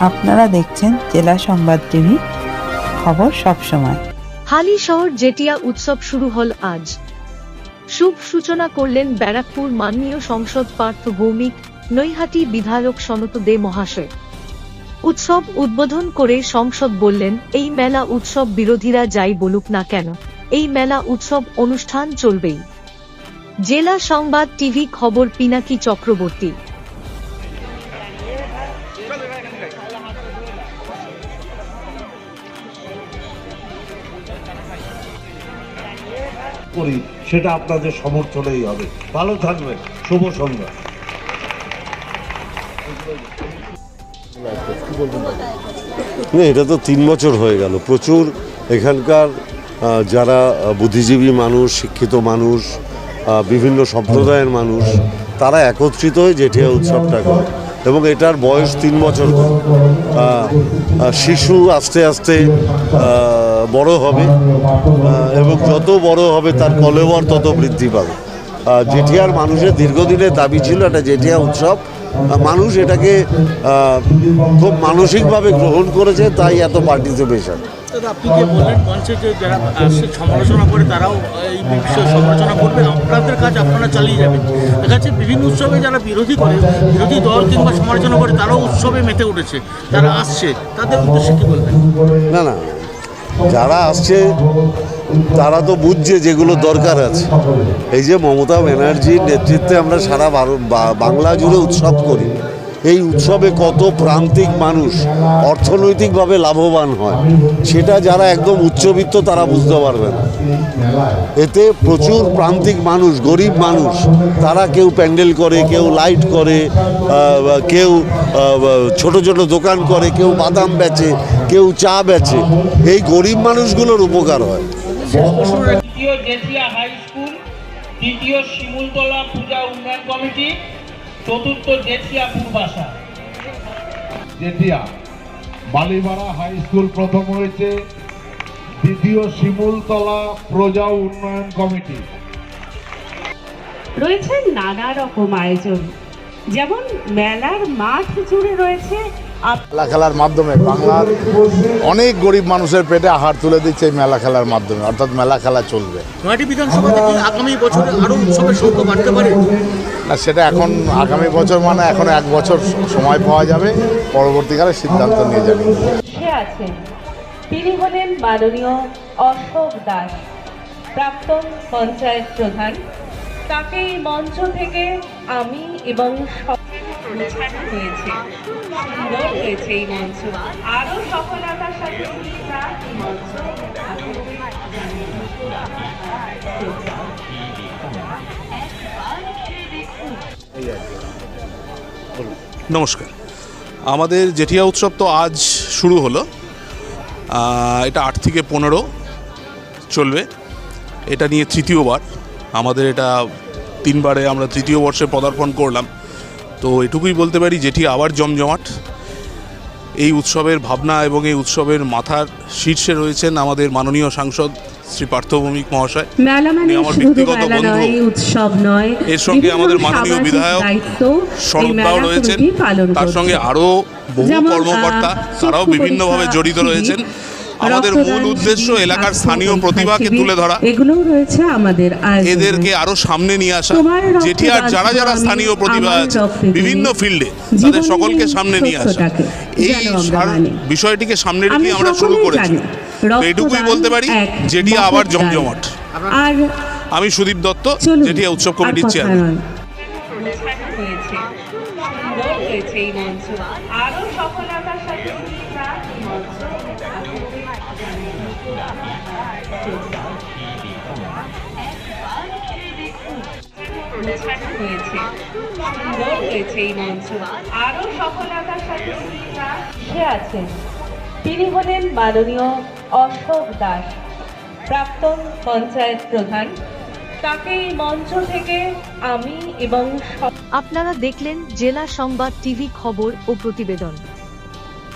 আপনারা দেখছেন জেলা সংবাদ টিভি, খবর সবসময় হালি শহর জেটিয়া উৎসব শুরু হল আজ। শুভ সূচনা করলেন ব্যারাকপুর মাননীয় সংসদ পার্থ ভৌমিক, নৈহাটি বিধায়ক সনত দে মহাশয়। উৎসব উদ্বোধন করে সংসদ বললেন, এই মেলা উৎসব বিরোধীরা যাই বলুক না কেন, এই মেলা উৎসব অনুষ্ঠান চলবেই। জেলা সংবাদ টিভি খবর, পিনাকি চক্রবর্তী। করি, সেটা আপনাদের সমর্থনেই হবে। ভালো থাকবেন, শুভ সন্ধ্যা। না, এটা তো তিন বছর হয়ে গেল। প্রচুর এখানকার যারা বুদ্ধিজীবী মানুষ, শিক্ষিত মানুষ বিভিন্ন সম্প্রদায়ের মানুষ, তারা একত্রিত হয়ে জেঠিয়া উৎসবটা করে। এবং এটার বয়স তিন বছর শিশু আস্তে আস্তে বড় হবে এবং যত বড় হবে তার কলেবর তত বৃদ্ধি পাবে। জেঠিয়ার মানুষের দীর্ঘদিনের দাবি ছিল একটা জেঠিয়া উৎসব। মানুষ এটাকে খুব মানসিকভাবে গ্রহণ করেছে তাই এত পার্টিসিপেশন দাদা আপনি যে বললেন মঞ্চে যে যারা আসছে সমালোচনা করে তারাও এই বিষয়ে সমালোচনা করবে? আপনাদের কাজ আপনারা চালিয়ে যাবেন। দেখা যাচ্ছে বিভিন্ন উৎসবে যারা বিরোধী করে বিরোধী দল কিংবা সমালোচনা করে তারাও উৎসবে মেতে উঠেছে তারা আসছে তাদের উদ্দেশ্যে কী বলবেন? না না যারা আসছে, তারা তো বুঝছে যেগুলো দরকার আছে। এই যে মমতা ব্যানার্জির নেতৃত্বে আমরা সারা বাংলা জুড়ে উৎসব করি। এই উৎসবে কত প্রান্তিক মানুষ অর্থনৈতিকভাবে লাভবান হয়, সেটা যারা একদম উচ্চবিত্ত তারা বুঝতে পারবে না। এতে প্রচুর প্রান্তিক মানুষ, গরিব মানুষ, তারা কেউ প্যান্ডেল করে, কেউ লাইট করে কেউ ছোট ছোট দোকান করে, কেউ বাদাম বেচে, কেউ চা বেচে। এই গরিব মানুষগুলোর উপকার হয়। দ্বিতীয় হাই স্কুল তৃতীয় শিমুলতলা পূজা উন্নয়ন কমিটি চতুর্থ জেটিয়া পূর্বাশা। জেটিয়া বালিবাড়া হাই স্কুল প্রথম হয়েছে। দ্বিতীয় শিমুলতলা প্রজা উন্নয়ন কমিটি। রয়েছে নানা রকম আয়োজন। যেমন মেলার মাঠ জুড়ে রয়েছে মেলা খেলার মাধ্যমে বাংলার অনেক গরিব মানুষের পেটে আহার তুলে দিচ্ছে এই মেলা খেলার মাধ্যমে অর্থাৎ মেলা খেলা চলবে। নয়টি আগামী বছরে আরও উৎসবের সংখ্যা বাড়তে পারে? না সেটা এখন আগামী বছর মানে এখন এক বছর সময় পাওয়া যাবে পরবর্তীকালে সিদ্ধান্ত নিয়ে যাবে। আছেন। তিনি হলেন মাননীয় অশোক দাস প্রাক্তন পঞ্চায়েত প্রধান। তাকে এই মঞ্চ থেকে আমি এবং হয়েছে। এই মঞ্চ সফলতার সাথে নমস্কার। আমাদের জেঠিয়া উৎসব তো আজ শুরু হলো। এটা আট থেকে পনেরো চলবে। এটা নিয়ে তৃতীয়বার। আমাদের এটা তিনবারে আমরা তৃতীয় বর্ষে পদার্পণ করলাম। তো এটুকুই বলতে পারি যেটি আবার জমজমাট। এই উৎসবের ভাবনা এবং এই উৎসবের মাথার শীর্ষে রয়েছেন আমাদের মাননীয় সাংসদ শ্রী পার্থ ভৌমিক মহাশয় মানে আমার ব্যক্তিগত বন্ধু। নয় উৎসব নয়। এর সঙ্গে আমাদের মাননীয় বিধায়ক শরৎদাও রয়েছেন। তার সঙ্গে আরও বহু কর্মকর্তা তারাও বিভিন্নভাবে জড়িত রয়েছেন। আমাদের মূল উদ্দেশ্য এলাকার স্থানীয় প্রতিভাকে তুলে ধরা। এগুলোও রয়েছে আমাদের এদেরকে আরও সামনে নিয়ে আসা। রক্তদান জেঠিয়ার যারা যারা স্থানীয় প্রতিভা আছে বিভিন্ন ফিল্ডে তাদের সকলকে সামনে নিয়ে আসা। এই। বিষয়টিকে সামনে রেখে আমরা শুরু করেছি। এটুকুই বলতে পারি জেঠিয়া আবার জমজমাট। আর আমি সুদীপ দত্ত জেঠিয়া উৎসব আর কমিটির চেয়ারম্যান আরও সফলতার সাথে সে আছেন তিনি হলেন মাননীয় অশোক দাস প্রাক্তন পঞ্চায়েত প্রধান তাকে এই মঞ্চ থেকে আমি এবং আপনারা দেখলেন জেলা সংবাদ টিভি খবর ও প্রতিবেদন।